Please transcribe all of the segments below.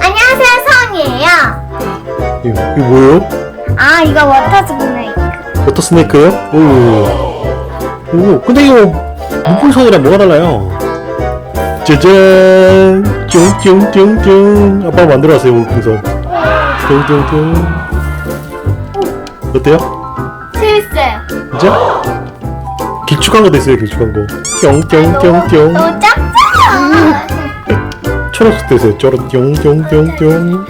안녕하세요, 성이에요. 이거, 이거 뭐예요? 아, 이거 워터 스네이크. 워터 스네이크요? 오. 오, 근데 이거 물풍선이랑 뭐가 달라요? 짜잔! 쫑쫑쫑쫑! 아빠가 만들어왔어요, 물풍선. 쫑쫑쫑. 어때요? 재밌어요. 진짜? 길쭉한 것도 있어요, 길쭉한 거. 쫑쫑쫑쫑. 너무 작잖아. 초록색도 있어요, 쪼록 쫑쫑쫑쫑.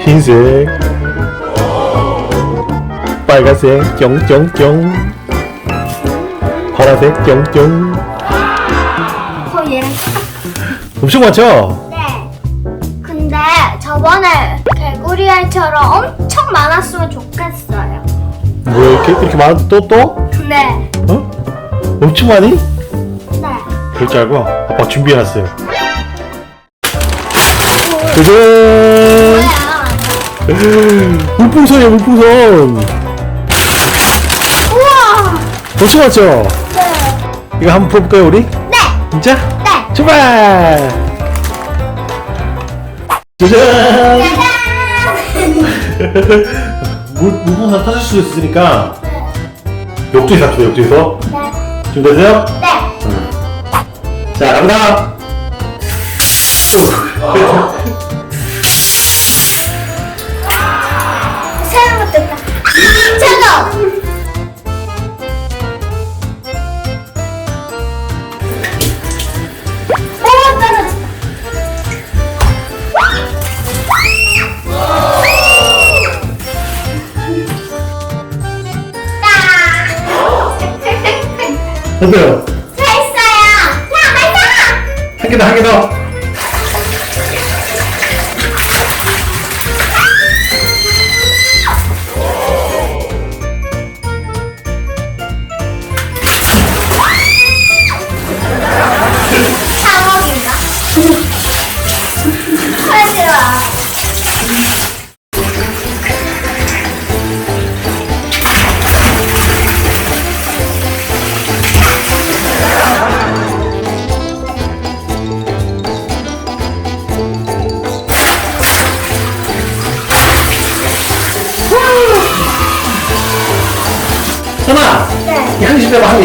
흰색. 빨간색, 쫑쫑쫑. 파란색, 쫑쫑. 어, 얘랑 엄청 많죠? 네. 근데 저번에 개구리 알처럼 엄청 많았으면 좋겠어요. 뭐 이렇게, 이렇게 많은데 또, 또? 네. 어? 엄청 많이? 네. 그럴 줄 알고 아빠 준비해놨어요. 짜잔! 물풍선이야, 물풍선! 우와. 엄청 많죠? 네. 이거 한번 풀어볼까요, 우리? 네. 진짜? 네. 출발! 짜잔! 물, 물풍선 터질 수도 있으니까 옆쪽에서 합시다, 옆쪽에서. 네. 준비되세요? 네. 자, 갑니다! 새로운 것도 있다. 차가워. 오, 떨어졌다. 딱. 어때요? 잘했어요. 더, 한개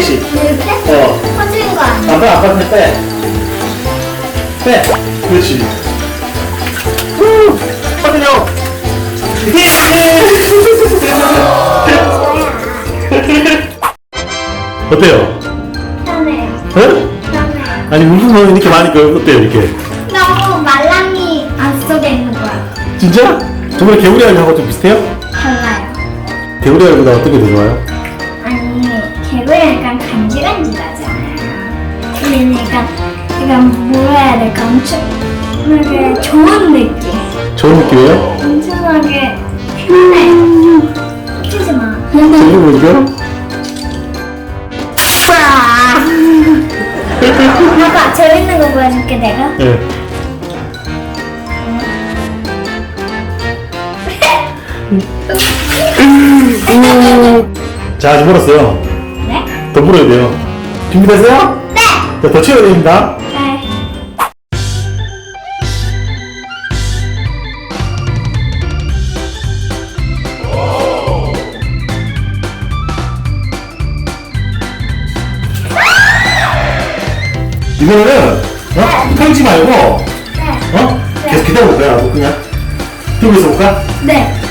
빼봐, 한 개씩. 이렇게? 어. 퍼지는 거 아니야? 아빠, 아빠한테 빼. 빼. 그렇지. 후! 빠져요! 어때요? 편해요. 어? 편해요. 아니, 물풍선 이렇게 많으니까 어때요, 이렇게? 너무 말랑이 안 속에 있는 거야. 진짜? 정말 개구리 알하고 좀 비슷해요? 달라요. 개구리 알보다 어떤 게 더 좋아요? 개구리 약간 간질간질하잖아요. 얘는 약간, 약간 뭐라 해야 될까? 엄청나게 좋은 느낌. 좋은 느낌이에요? 엄청나게 편해. 치지 마. 재밌게 보이죠? 아빠 재밌는 거 보여줄게 내가. 네. 자, 아직 멀었어요. 네? 더 물어야 돼요. 준비됐어요? 네. 자, 더 치워야 됩니다. 네. 이거는, 어? 털지 말고, 네. 어? 네. 계속 기다려볼 거야. 그냥. 들고 있어 볼까? 네.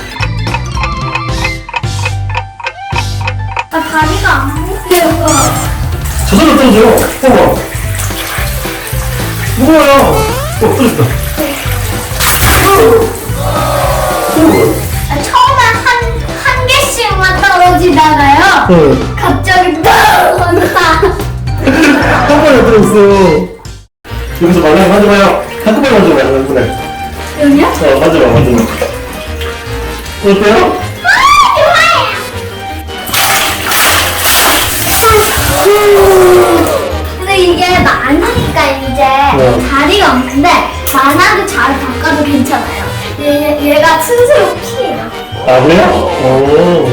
저절로 떨어져요. 어, 무거워요. 어, 떨어졌다. 아, 처음에 한, 한 개씩만 떨어지다가요. 어, 갑자기 뻥! 한 번에 떨어졌어요. 여기서 말랑이 만져봐요. 한꺼번에 한꺼번에. 여기요? 어, 만져봐, 만져봐. 어때요? 네. 다리가 없는데 많아도 잘 바꿔도 괜찮아요. 얘, 얘가 스스로 피해요. 아, 그래요? 오.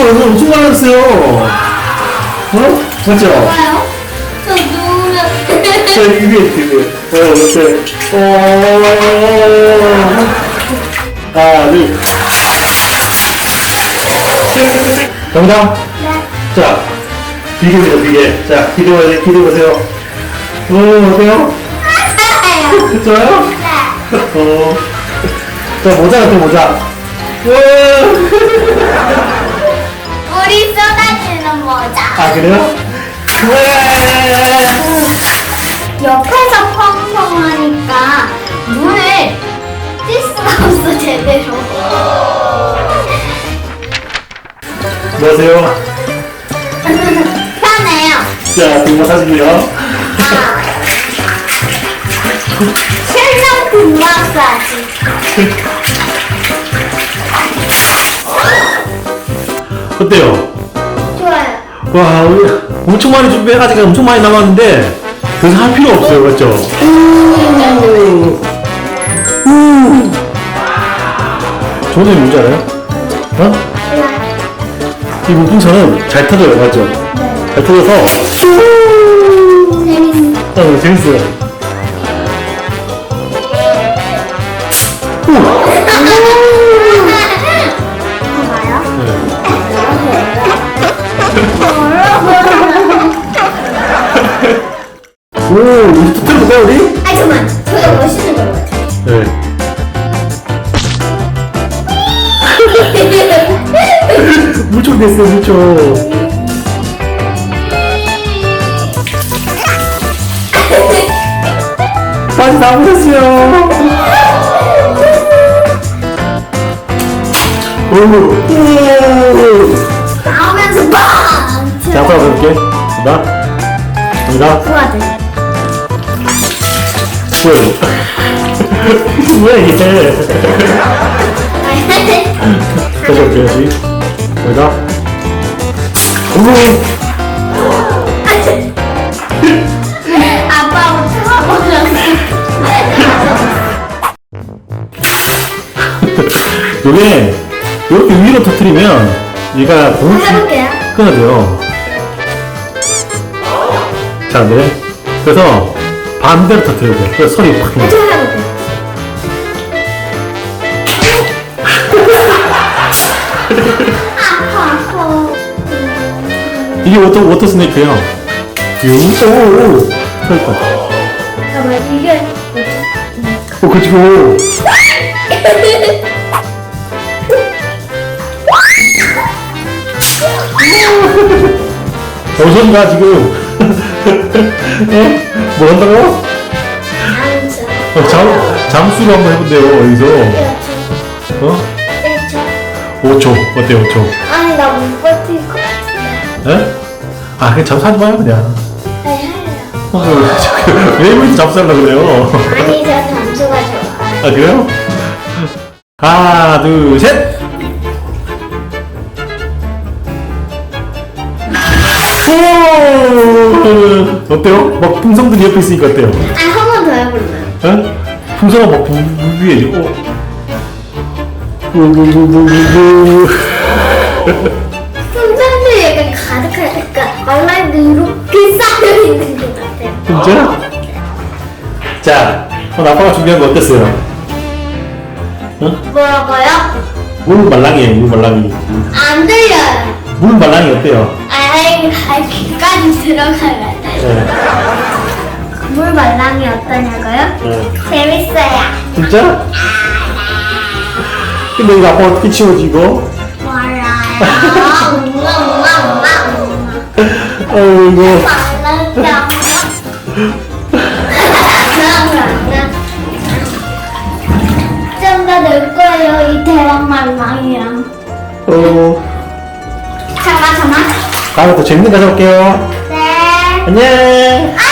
여기 엄청 많았어요. 어? 맞죠? 좋아요. 저 누우면 자, 위에, 위에. 어, 이렇게. 어, 하나, 둘. 정답. 네. 자, 비교해요, 비교. 자, 기대보세요, 기대보세요. 오, 어때요? 맞아요. 좋아요? 네. 어. 자, 모자 같아, 모자. 와. 우리 쏟아지는 모자. 아, 그래요? 옆에서 펑펑 하니까 눈을 뜰 수가 없어 제대로. 안녕하세요. 편해요. 자, 등모 사진이요. 아. 실력 근무학사지. 어때요? 좋아요. 와, 우리 엄청 많이 준비해가지고 엄청 많이 남았는데, 더 이상 할 필요 없어요, 맞죠? 우. 우. 저는 뭔지 알아요? 어? 이 무풍선은 잘 터져요, 맞죠? 잘 터져서, 재밌어. 어, 재밌어요. 네. 오, 이제 또 틀어볼까요, 우리? 아 잠만, 저게 멋있는 것 같아. 네. 많이 나오셨어요. 오, 오. 나오면서 빵! 자, 한번 볼게. 나. 좋아들. 뭐야, 이거? 뭐야, 이게? 다시 볼게요, 다시. 오. 아빠 못하고 요게, 이렇게 위로 터트리면, 얘가 공기 해볼게요. 끊어져요. 자, 네. 그래서 반대로 터트려야 돼요. 그래서 소리 확 해볼게요. 이게 워터, 워터 스네이크예요. 요, 오, 오, 터졌다. 잠깐만, 이게 어, 그치고. 어선가 지금. 어? 뭐 한다고? 암수. 어, 잠, 잠수로 한번 해본대요, 여기서. 1초. 어? 1초. 5초. 어때요, 5초? 아니, 나 못 버틸 것 같은데. 에? 아, 그냥 잠수하지 마요, 그냥. 아니, 할래요. 어, 왜 이렇게 잠수하려고 그래요? 아니, 저 잠수가 좋아요. 아, 그래요? 하나, 둘, 셋! 오! 어때요? 막 풍선들이 옆에 있으니까 어때요? 아, 한 번 더 해볼래요. 에? 풍선가 막 부, 부, 위에. 풍선들 약간 말라인도 이렇게 쌓여 있는 것 같아요. 진짜? 자, 오늘 아빠가 준비한 거 어땠어요? 어? 뭐라고요? 물 말랑이에요, 물 말랑이. 안 들려요. 물 말랑이 어때요? 아이, 귀까지 들어가요. 네. 물 말랑이 어떠냐고요? 네. 재밌어요. 진짜? 근데 이거 아빠 어떻게 치워지 이거? 몰라요. 말랑다. 좀더 넣을 거예요, 이 대왕 말랑이랑. 어 잠깐, 잠깐. 다음에 또 재밌는 거 가져올게요 네. 안녕 아,